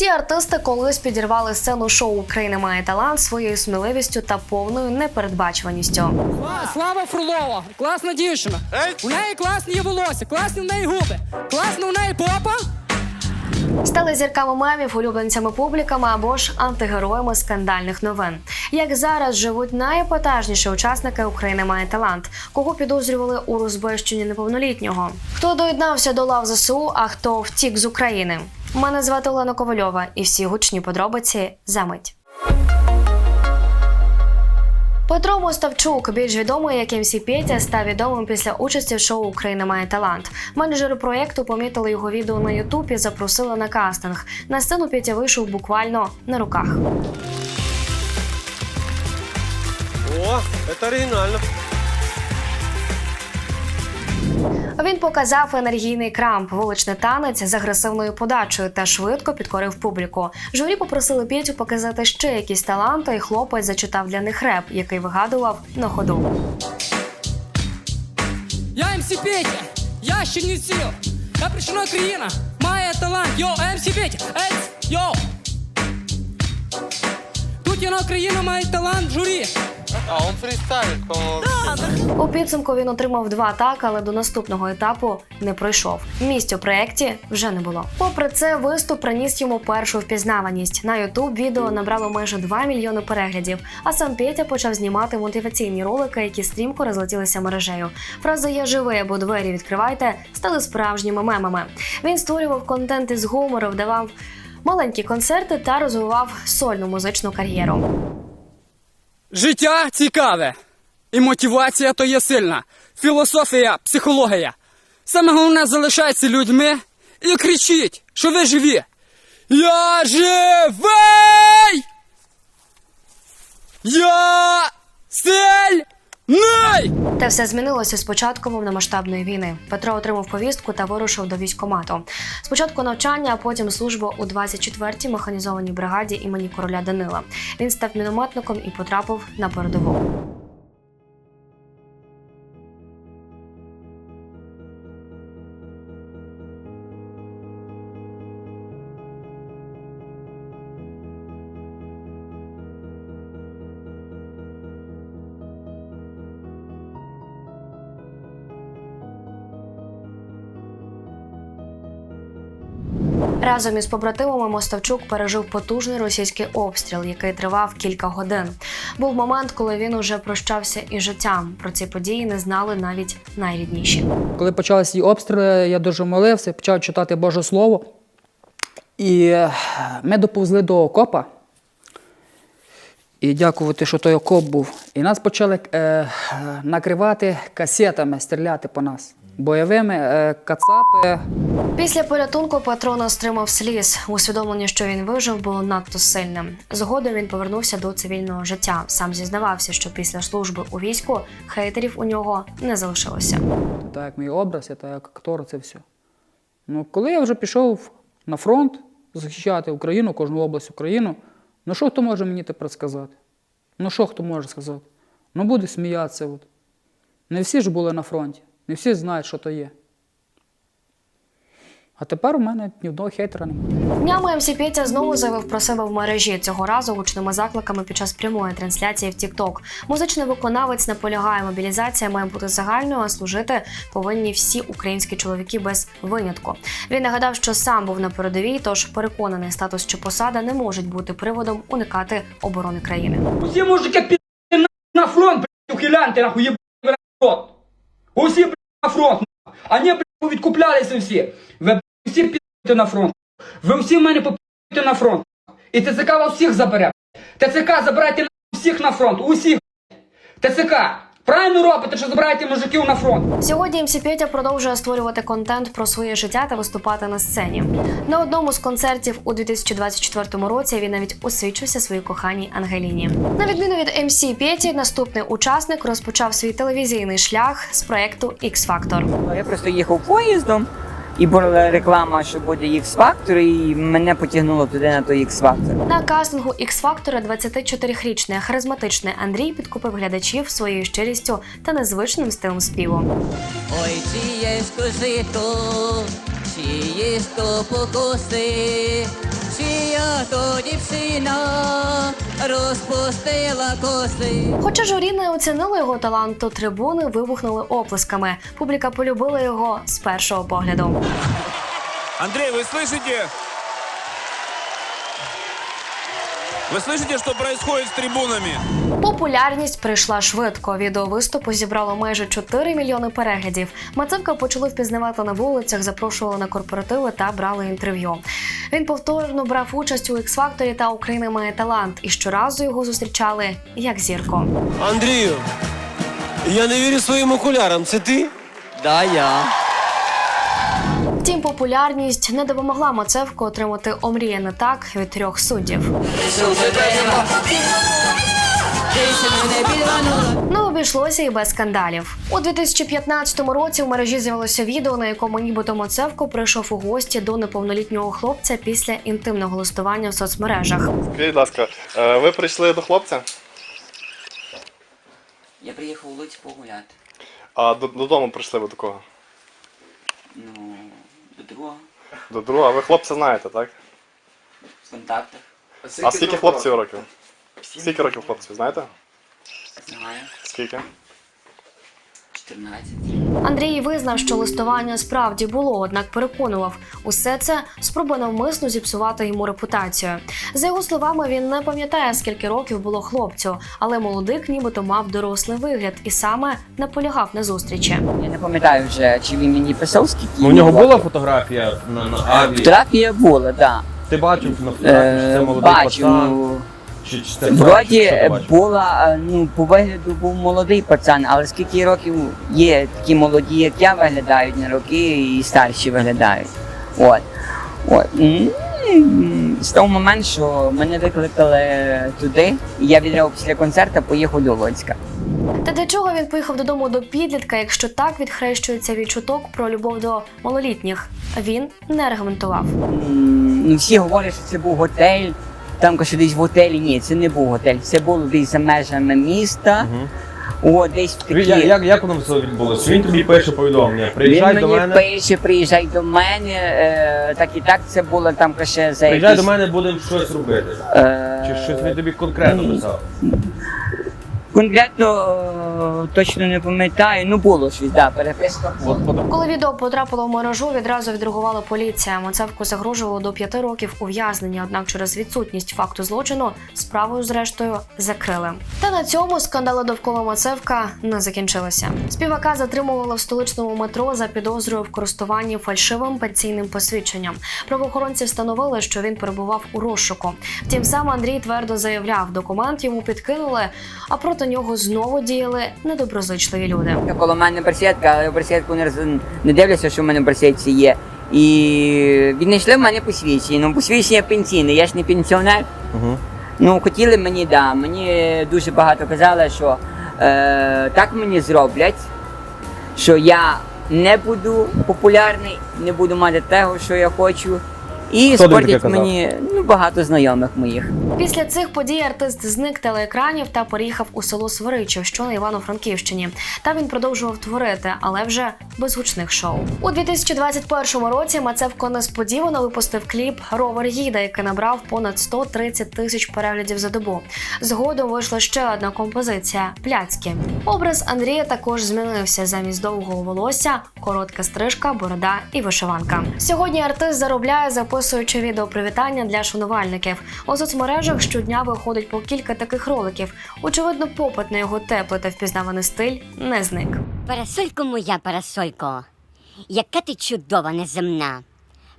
Ці артисти колись підірвали сцену шоу Україна має талант своєю сміливістю та повною непередбачуваністю. Слава Фролова, класна дівчина. У неї класні є волосся, класні в неї губи, класна у неї попа. Стали зірками мемів, улюбленцями публіками або ж антигероями скандальних новин. Як зараз живуть найепатажніші учасники України має талант, кого підозрювали у розбещенні неповнолітнього, хто доєднався до лав ЗСУ, а хто втік з України. Мене звати Олена Ковальова, і всі гучні подробиці за мить. Петро Моставчук, більш відомий як МС Петя, став відомим після участі в шоу Україна має талант. Менеджери проєкту помітили його відео на Ютуб і запросили на кастинг. На сцену Петя вийшов буквально на руках. О, это оригинально. Він показав енергійний крамп, вуличний танець з агресивною подачею та швидко підкорив публіку. Журі попросили Петю показати ще якісь таланти, і хлопець зачитав для них реп, який вигадував на ходу. Я МС Петя, я ще не сіл. Я прийшла країна, має талант. Йо, МС Петя, ец, йо. Тут є на Україна має талант журі. А он фристайлит, по-моему. У підсумку він отримав два так, але до наступного етапу не пройшов. Місць у проєкті вже не було. Попри це, виступ приніс йому першу впізнаваність. На Ютуб відео набрало майже 2 мільйони переглядів. А сам Петя почав знімати мотиваційні ролики, які стрімко розлетілися мережею. Фрази Я живий або двері відкривайте стали справжніми мемами. Він створював контент із гумору, вдавав маленькі концерти та розвивав сольну музичну кар'єру. Життя цікаве. І мотивація то є сильна. Філософія, психологія. Саме головне залишайтеся людьми і кричіть, що ви живі. Я живий! Я сильний! Та все змінилося з початком повномасштабної війни. Петро отримав повістку та вирушив до військкомату. Спочатку навчання, а потім служба у 24-й механізованій бригаді імені короля Данила. Він став мінометником і потрапив на передову. Разом із побратимами Моставчук пережив потужний російський обстріл, який тривав кілька годин. Був момент, коли він уже прощався із життям. Про ці події не знали навіть найрідніші. Коли почалися ці обстріли, я дуже молився, почав читати Боже Слово. І е, ми доповзли до окопа. І дякувати, що той окоп був. І нас почали е, накривати касетами, стріляти по нас. Бойовими е, кацапи. Після порятунку Петро не стримав сліз. Усвідомлення, що він вижив, було надто сильним. Згодом він повернувся до цивільного життя. Сам зізнавався, що після служби у війську хейтерів у нього не залишилося. Так як мій образ, я так як актор, це все. Ну, коли я вже пішов на фронт захищати Україну, кожну область Україну, ну що хто може мені тепер сказати? Ну що хто може сказати? Ну буде сміятися. От. Не всі ж були на фронті, не всі знають, що то є. А тепер у мене ні одного хейтера немає. Днями МС Петя знову заявив про себе в мережі цього разу гучними закликами під час прямої трансляції в TikTok. Музичний виконавець наполягає, мобілізація має бути загальною, а служити повинні всі українські чоловіки без винятку. Він нагадав, що сам був на передовій, тож переконаний статус чи посада не можуть бути приводом уникати оборони країни. Усі мужики пі на, фронт, ухилянти, нахуй, єбаний ви на фронт. Усі, фронт. А не, блядь, відкуплялися всі. Ви, всі підете на фронт. Ви всі мене попі***те на фронт. І ТЦК вас всіх забере. ТЦК забирайте всіх на фронт, усіх. ТЦК, правильно робите, що забираєте мужиків на фронт. Сьогодні МС Петя продовжує створювати контент про своє життя та виступати на сцені. На одному з концертів у 2024 році він навіть освічився своїй коханій Ангеліні. На відміну від МС Петі, наступний учасник розпочав свій телевізійний шлях з проекту X Factor. Я просто їхав поїздом, і була реклама, що буде X-Factor, і мене потягнуло туди на той X-Factor. На кастингу X Factor 24-річний харизматичний Андрій підкупив глядачів своєю щирістю та незвичним стилем співу. Ой, чи є жито, чи є то покоси, чи є дівчина розпустила коси. Хоча журі не оцінило його талант, то трибуни вибухнули оплесками. Публіка полюбила його з першого погляду. Андрей, вы слышите? Вы слышите, что происходит с трибунами? Популярність прийшла швидко. Відео виступу зібрало майже 4 мільйони переглядів. Мацевка почали впізнавати на вулицях, запрошували на корпоративи та брали інтерв'ю. Він повторно брав участь у «Х-факторі» та Україна має талант, і щоразу його зустрічали як зірку. Андрію, я не вірю своїм окулярам. Це ти? Да, я. Втім, популярність не допомогла Мацевку отримати омріяне так від трьох суддів. Не обійшлося і без скандалів. У 2015 році в мережі з'явилося відео, на якому нібито Мацевко прийшов у гості до неповнолітнього хлопця після інтимного листування в соцмережах. Скажіть, будь ласка, е, ви прийшли до хлопця, Я приїхав у Луць погуляти. а до- додому прийшли ви до кого? Ну, до другого, До друга. Ви хлопця знаєте, так? в контактах. А скільки хлопців років? Скільки років хлопців, знаєте? Знаю. Скільки? 14. Андрій визнав, що листування справді було, однак переконував, усе це спроба навмисно зіпсувати йому репутацію. За його словами, він не пам'ятає, скільки років було хлопцю, але молодик нібито мав дорослий вигляд і саме наполягав на зустрічі. Я не пам'ятаю вже, чи він мені писав, скільки. Ну, у нього була фотографія на, на аві? Фотографія була, так. Ти бачив на фотографії, що це Е, молодий бачив. пацан? ну, Вроді що була, е, ну, по вигляду був молодий пацан, але скільки років є такі молоді, як я, виглядають на роки і старші виглядають. От. От. З того моменту, що мене викликали туди, і я відразу після концерту поїхав до Луцька. Та для чого він поїхав додому до підлітка, якщо так відхрещується від чуток про любов до малолітніх? Він не аргументував. Ну, всі говорять, що це був готель. Там каже, десь в готелі. Ні, це не був готель. Це було десь за межами міста. О, десь в такі. Як, як, як воно все відбулося? Він тобі пише повідомлення. Він Приїжджай мені до мене. пише, приїжджай до мене. Е, так і так це було там каже за Приїжджай якісь, до мене, будемо щось робити. Е, Чи щось він тобі конкретно писав? Конкретно е, точно не пам'ятаю. Ну було щось, да, переписка. Коли відео потрапило в мережу, відразу відреагувала поліція. Мацевку загрожувало до п'яти років ув'язнення. Однак через відсутність факту злочину справою зрештою закрили. Та на цьому скандали довкола Мацевка не закінчилися. Співака затримували в столичному метро за підозрою в користуванні фальшивим пенсійним посвідченням. Правоохоронці встановили, що він перебував у розшуку. Втім, сам Андрій твердо заявляв, документ йому підкинули, а проти нього знову діяли недоброзичливі люди. Коло мене барсетка, але барсетку не, роз- не дивлюся, що в мене барсетці є. І віднайшли в мене посвідчення. Ну, посвідчення пенсійне, я ж не пенсіонер. Угу. Ну, хотіли мені, да. Мені дуже багато казали, що е, так мені зроблять, що я не буду популярний, не буду мати того, що я хочу. І Хто тобі таке спортять казав? мені ну, багато знайомих моїх. Після цих подій артист зник телеекранів та переїхав у село Свиричів, що на Івано-Франківщині. Та він продовжував творити, але вже без гучних шоу. У 2021 році Мацевко несподівано випустив кліп Ровер їда, який набрав понад 130 тисяч переглядів за добу. Згодом вийшла ще одна композиція Пляцькі. Образ Андрія також змінився замість довгого волосся, коротка стрижка, борода і вишиванка. Сьогодні артист заробляє, записуючи відео привітання для шанувальників. У соцмережах щодня виходить по кілька таких роликів. Очевидно, попит на його теплий та впізнаваний стиль не зник. Парасолько моя парасолько, яка ти чудова неземна.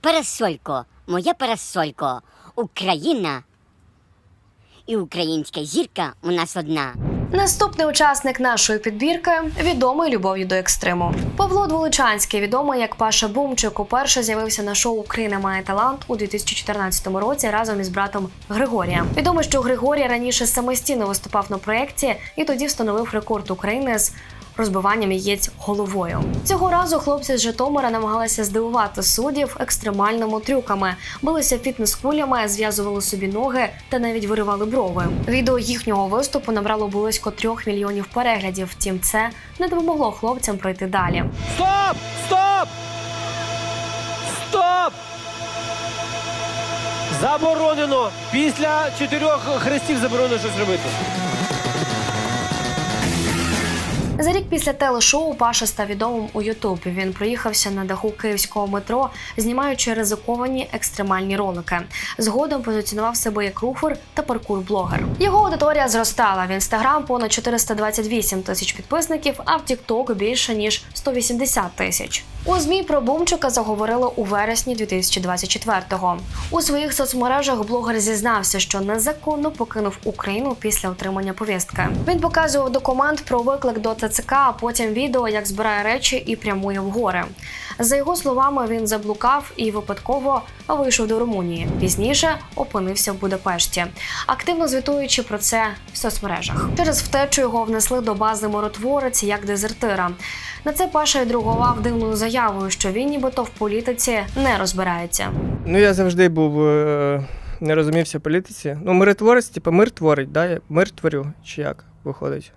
Парасолько, моя парасолько, Україна і українська зірка у нас одна. Наступний учасник нашої підбірки відомий любов'ю до екстриму. Павло Дволичанський, відомий як Паша Бумчик, уперше з'явився на шоу Україна має талант у 2014 році разом із братом Григорієм. Відомо, що Григорій раніше самостійно виступав на проєкті і тоді встановив рекорд України з розбиванням яєць головою. Цього разу хлопці з Житомира намагалися здивувати суддів екстремальними трюками, билися фітнес-кулями, зв'язували собі ноги та навіть виривали брови. Відео їхнього виступу набрало близько трьох мільйонів переглядів. Втім, це не допомогло хлопцям пройти далі. Стоп! Стоп! Стоп! Заборонено. Після чотирьох хрестів заборонено щось робити. За рік після телешоу Паша став відомим у Ютуб. Він проїхався на даху київського метро, знімаючи ризиковані екстремальні ролики. Згодом позиціонував себе як руфер та паркур-блогер. Його аудиторія зростала в інстаграм понад 428 тисяч підписників, а в Тікток більше ніж 180 тисяч. У змі про Бумчика заговорили у вересні 2024-го. У своїх соцмережах блогер зізнався, що незаконно покинув Україну після отримання повістки. Він показував документ про виклик до ТЦК, а потім відео, як збирає речі і прямує в гори. За його словами, він заблукав і випадково вийшов до Румунії. Пізніше опинився в Будапешті, активно звітуючи про це в соцмережах. Через втечу його внесли до бази миротворець як дезертира. На це Паша відреагував дивною заявою, що він нібито в політиці не розбирається. Ну, я завжди був е, не розумівся політиці. Ну, миротворець, типу, мир творить, да? мир творю, чи як виходить.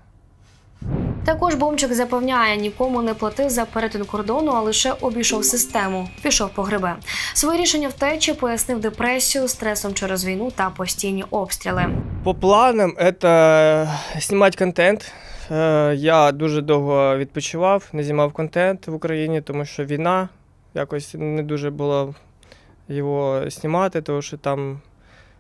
Також Бомчик запевняє, нікому не платив за перетин кордону, а лише обійшов систему, пішов по гриби. Своє рішення втечі пояснив депресію, стресом через війну та постійні обстріли. По планам це знімати контент. Е, Я дуже довго відпочивав, не знімав контент в Україні, тому що війна якось не дуже було його знімати, тому що там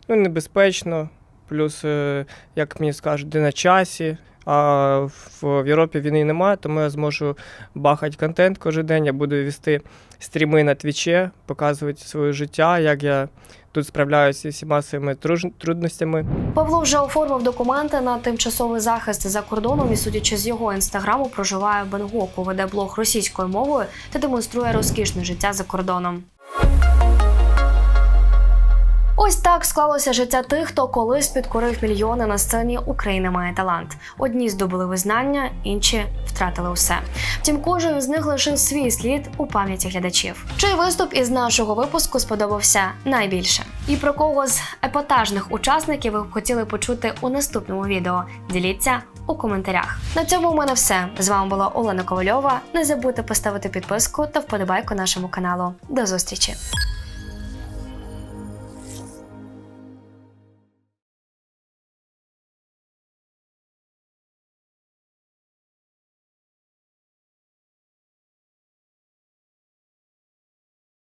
ну, небезпечно. Плюс, е, як мені скажуть, де на часі. А в Європі війни немає, тому я зможу бахати контент кожен день. Я буду вести стріми на твічі, показувати своє життя, як я тут справляюся зі всіма своїми трудностями. Павло вже оформив документи на тимчасовий захист за кордоном і, судячи з його інстаграму, проживає в Бенгоку, веде блог російською мовою та демонструє розкішне життя за кордоном. Ось так склалося життя тих, хто колись підкорив мільйони на сцені Україна має талант. Одні здобули визнання, інші втратили усе. Втім, кожен з них лишив свій слід у пам'яті глядачів. Чий виступ із нашого випуску сподобався найбільше? І про кого з епатажних учасників ви б хотіли почути у наступному відео? Діліться у коментарях. На цьому у мене все. З вами була Олена Ковальова. Не забудьте поставити підписку та вподобайку нашому каналу. До зустрічі!